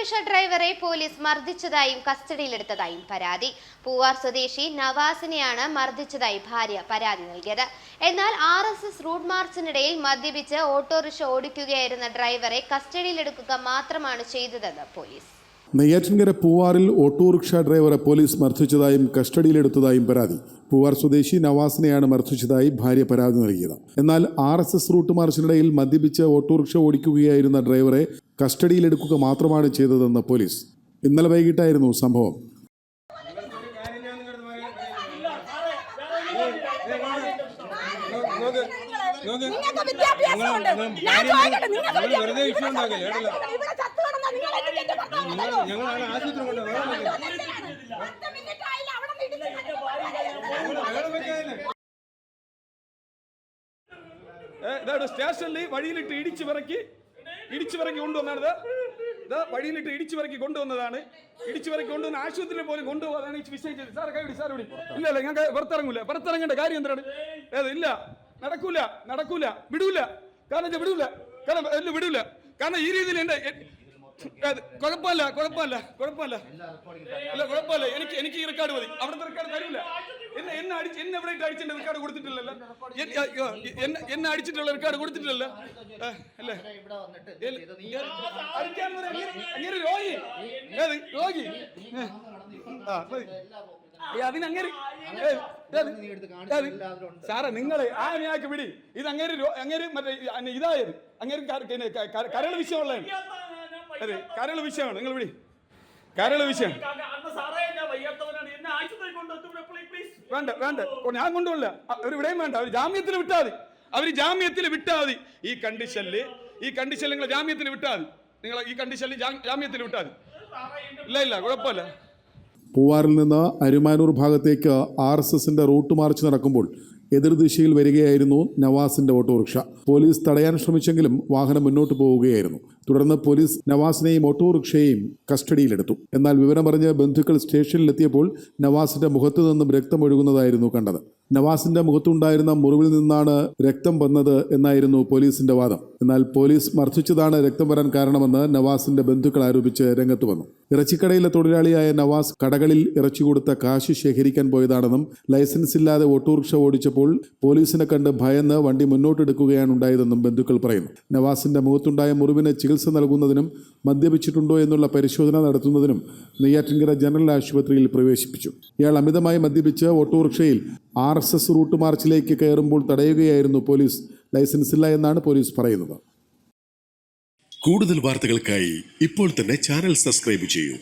Autorickshaw ഡ്രൈവറെ police മർദ്ദിച്ചതായും കസ്റ്റഡിയിലെടുത്തതായും പരാതി. പൂവാർ സ്വദേശി നവാസിനെയാണ് മർദ്ദിച്ചതായി ഭാര്യ പരാതി നൽകിയത്. എന്നാൽ ആർ എസ് എസ് റൂട്ട് മാർച്ചിനിടയിൽ മദ്യപിച്ച് ഓട്ടോറിക്ഷ ഓടിക്കുകയായിരുന്ന ഡ്രൈവറെ കസ്റ്റഡിയിലെടുക്കുക മാത്രമാണ് ചെയ്തതെന്ന് പോലീസ്. നെയ്യാറ്റിൻകര പൂവാറിൽ ഓട്ടോറിക്ഷ ഡ്രൈവറെ പോലീസ് മർദ്ദിച്ചതായും കസ്റ്റഡിയിലെടുത്തതായും പരാതി. പൂവാർ സ്വദേശി നവാസിനെയാണ് മർദ്ദിച്ചതായി ഭാര്യ പരാതി നൽകിയത്. എന്നാൽ ആർ എസ് എസ് റൂട്ട് മാർച്ചിനിടയിൽ മദ്യപിച്ച് ഓട്ടോറിക്ഷ ഓടിക്കുകയായിരുന്ന ഡ്രൈവറെ കസ്റ്റഡിയിലെടുക്കുക മാത്രമാണ് ചെയ്തതെന്ന് പോലീസ്. ഇന്നലെ വൈകിട്ടായിരുന്നു സംഭവം. ഞാൻ ചത്തു നിങ്ങൾ മിനിറ്റ് ആയില്ല സ്റ്റേഷനിൽ വഴിയിലിട്ട് ഇടിച്ചു പിറക്കി ഇടിച്ചു പിറക്കി കൊണ്ടുവന്നാണ് ഇത് വഴിയിലിട്ട് ഇടിച്ചു പിറക്കി കൊണ്ടുവന്നതാണ്. ഇടിച്ചു പിറക്കി കൊണ്ടുവന്ന ആശുപത്രിയിൽ പോലും കൊണ്ടുപോകാതാണ് ഈ വിഷയം ചെയ്തത്. സാർ കൈവിടി സാർ വിടി ഇല്ല അല്ല ഞങ്ങൾക്ക് പുറത്തിറങ്ങൂല. പുറത്തിറങ്ങേണ്ട കാര്യം എന്താണ്? ഏത് ഇല്ല. നടക്കൂല നടക്കൂല വിടൂല. കാരണം വിടൂല? കാരണം വിടൂല. കാരണം ഈ രീതിയിൽ എന്റെ കുഴപ്പമില്ല കുഴപ്പമില്ല കുഴപ്പമില്ല. അല്ല കുഴപ്പമില്ല. എനിക്ക് എനിക്ക് ഈ റെക്കോർഡ് മതി. അവിടുത്തെ റെക്കോർഡ് തരൂല. എന്നെ എന്നെ അടിച്ച് എന്നെ എവിടെ അടിച്ചിട്ട് റെക്കോർഡ് കൊടുത്തിട്ടില്ലല്ലോ? എന്നെ എന്നെ അടിച്ചിട്ടുള്ള റെക്കോർഡ് കൊടുത്തിട്ടില്ലല്ലോ? അല്ലേ? അടിക്കാൻ അങ്ങേര് രോഗി. ആ മതി? സാറേ നിങ്ങളെ ആ ഞാക്ക് വിടി. ഇത് അങ്ങനെ അങ്ങനെ അങ്ങേര് മറ്റേ ഇതായത്. അങ്ങനെ കരൾ വിഷയമുള്ള അതെ കരൾ വിഷയമാണ്. നിങ്ങൾ വിടി. കരൾ വിഷയം അന്ന് സാറേ ഞാൻ വയ്യാത്തവനാണ് എന്നെ ആശുപത്രി കൊണ്ടെത്തുമ്പോൾ പ്ലീസ് വേണ്ട വേണ്ട. ഞാൻ കൊണ്ടുപോകില്ല അവർ ഇവിടെയും വേണ്ട. അവർ ജാമ്യത്തിൽ വിട്ടാൽ മതി. അവർ ജാമ്യത്തിൽ വിട്ടാൽ മതി. ഈ കണ്ടീഷനിൽ ഈ കണ്ടീഷനിൽ നിങ്ങൾ ജാമ്യത്തിൽ വിട്ടാൽ മതി. നിങ്ങൾ ഈ കണ്ടീഷനിൽ ജാമ്യത്തിൽ വിട്ടാൽ മതി. ഇല്ല ഇല്ല കുഴപ്പമില്ല. പൂവാറിൽ നിന്ന് അരുമാനൂർ ഭാഗത്തേക്ക് ആർ എസ് എസിന്റെ റൂട്ട് മാർച്ച് നടക്കുമ്പോൾ എതിർദിശയിൽ വരികയായിരുന്നു നവാസിന്റെ ഓട്ടോറിക്ഷ. പോലീസ് തടയാൻ ശ്രമിച്ചെങ്കിലും വാഹനം മുന്നോട്ട് പോവുകയായിരുന്നു. തുടർന്ന് പോലീസ് നവാസിനെയും ഓട്ടോറിക്ഷയെയും കസ്റ്റഡിയിലെടുത്തു. എന്നാൽ വിവരമറിഞ്ഞ് ബന്ധുക്കൾ സ്റ്റേഷനിലെത്തിയപ്പോൾ നവാസിന്റെ മുഖത്തു നിന്നും രക്തമൊഴുകുന്നതായിരുന്നു കണ്ടത്. നവാസിന്റെ മുഖത്തുണ്ടായിരുന്ന മുറിവിൽ നിന്നാണ് രക്തം വന്നത് എന്നായിരുന്നു പോലീസിന്റെ വാദം. എന്നാൽ പോലീസ് മർദ്ദിച്ചതാണ് രക്തം വരാൻ കാരണമെന്ന് നവാസിന്റെ ബന്ധുക്കൾ ആരോപിച്ച് രംഗത്ത് വന്നു. ഇറച്ചിക്കടയിലെ തൊഴിലാളിയായ നവാസ് കടകളിൽ ഇറച്ചി കൊടുത്ത കാശ് ശേഖരിക്കാൻ പോയതാണെന്നും ലൈസൻസ് ഇല്ലാതെ ഓട്ടോറിക്ഷ ഓടിച്ചപ്പോൾ പോലീസിനെ കണ്ട് ഭയന്ന് വണ്ടി മുന്നോട്ടെടുക്കുകയാണ് ഉണ്ടായതെന്നും ബന്ധുക്കൾ പറയുന്നു. നവാസിന്റെ മുഖത്തുണ്ടായ മുറിവിന് ചികിത്സ നൽകുന്നതിനും മദ്യപിച്ചിട്ടുണ്ടോ എന്നുള്ള പരിശോധന നടത്തുന്നതിനും നെയ്യാറ്റിൻകര ജനറൽ ആശുപത്രിയിൽ പ്രവേശിപ്പിച്ചു. ഇയാൾ അമിതമായി മദ്യപിച്ച് ഓട്ടോറിക്ഷയിൽ ആർ എസ് എസ് റൂട്ട് മാർച്ചിലേക്ക് കയറുമ്പോൾ തടയുകയായിരുന്നു പോലീസ്. ലൈസൻസ് ഇല്ല എന്നാണ് പോലീസ് പറയുന്നത്. കൂടുതൽ വാർത്തകൾക്കായി ഇപ്പോൾ തന്നെ ചാനൽ സബ്സ്ക്രൈബ് ചെയ്യൂ.